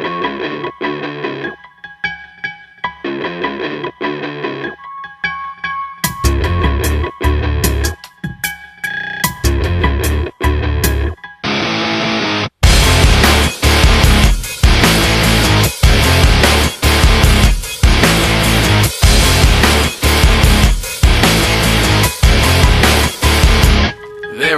There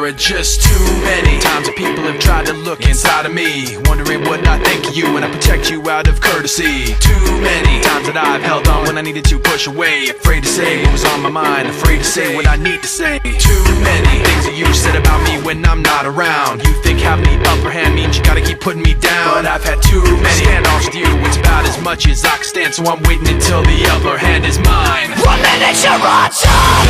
are just too many times that people have tried to look inside of me, wondering what I think of you and I protect you out of courtesy. Too many times that I've held on when I needed to push away, afraid to say what was on my mind, afraid to say what I need to say. Too many things that you said about me when I'm not around. You think having the upper hand means you gotta keep putting me down, but I've had too many standoffs with you. It's about as much as I can stand, so I'm waiting until the upper hand is mine. One minute you're on top,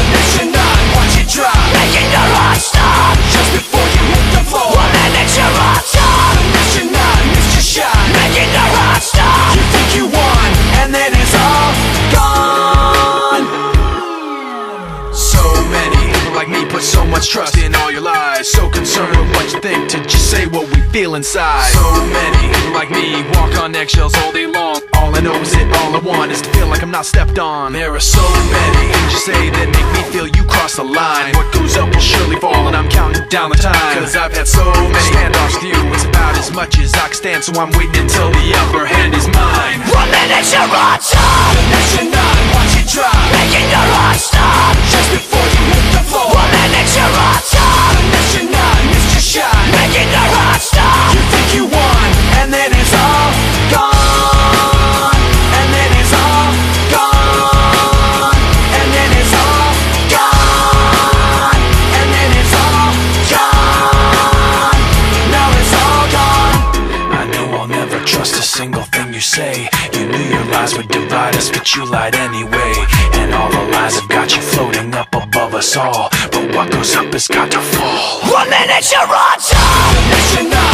like me put so much trust in all your lies. So concerned with what you think to just say what we feel inside. So many like me walk on eggshells all day long. All I know is it, all I want is to feel like I'm not stepped on. There are so many you say that make me feel you cross the line. What goes up will surely fall, and I'm counting down the time. Cause I've had so many standoffs with you. It's about as much as I can stand, so I'm waiting until the upper hand is mine. One minute you're on single thing you say. You knew your lies would divide us, but you lied anyway. And all the lies have got you floating up above us all. But what goes up has got to fall. One minute you're on top, Next you're not,